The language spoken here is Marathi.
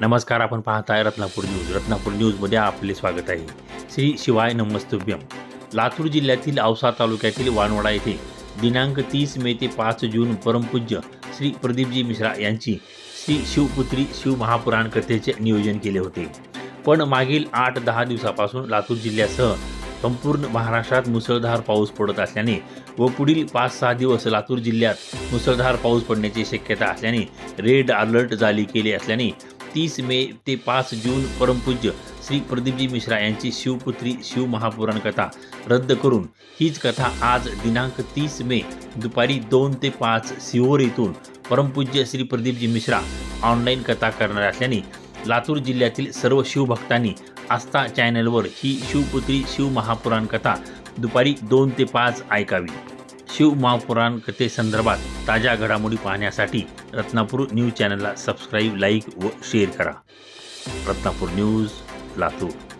नमस्कार आपण पाहताय रत्नापूर न्यूज. रत्नापूर न्यूजमध्ये आपले स्वागत आहे. श्री शिवाय नमस्तभ्यम. लातूर जिल्ह्यातील औसा तालुक्यातील वानवडा येथे दिनांक तीस मे ते पाच जून परमपूज्य श्री प्रदीपजी मिश्रा यांची श्री शिवपुत्री शिवमहापुराण कथेचे नियोजन केले होते. पण मागील आठ दहा दिवसापासून लातूर जिल्ह्यासह संपूर्ण महाराष्ट्रात मुसळधार पाऊस पडत असल्याने व पुढील पाच सहा दिवस लातूर जिल्ह्यात मुसळधार पाऊस पडण्याची शक्यता असल्याने रेड अलर्ट जारी केले असल्याने तीस मे ते पाच जून परमपूज्य श्री प्रदीपजी मिश्रा यांची शिवपुत्री शिवमहापुराण कथा रद्द करून हीच कथा आज दिनांक तीस मे दुपारी दोन ते पाच सिहोर येथून परमपूज्य श्री प्रदीपजी मिश्रा ऑनलाईन कथा करणार असल्याने लातूर जिल्ह्यातील सर्व शिवभक्तांनी आस्था चॅनलवर ही शिवपुत्री शिवमहापुराण कथा दुपारी दोन ते पाच ऐकावी. शिवमहापुराण कथेसंदर्भात ताज्या घडामोडी पाहण्यासाठी रत्नापूर न्यूज चॅनलला सबस्क्राईब लाईक व शेअर करा. रत्नापूर न्यूज लातूर.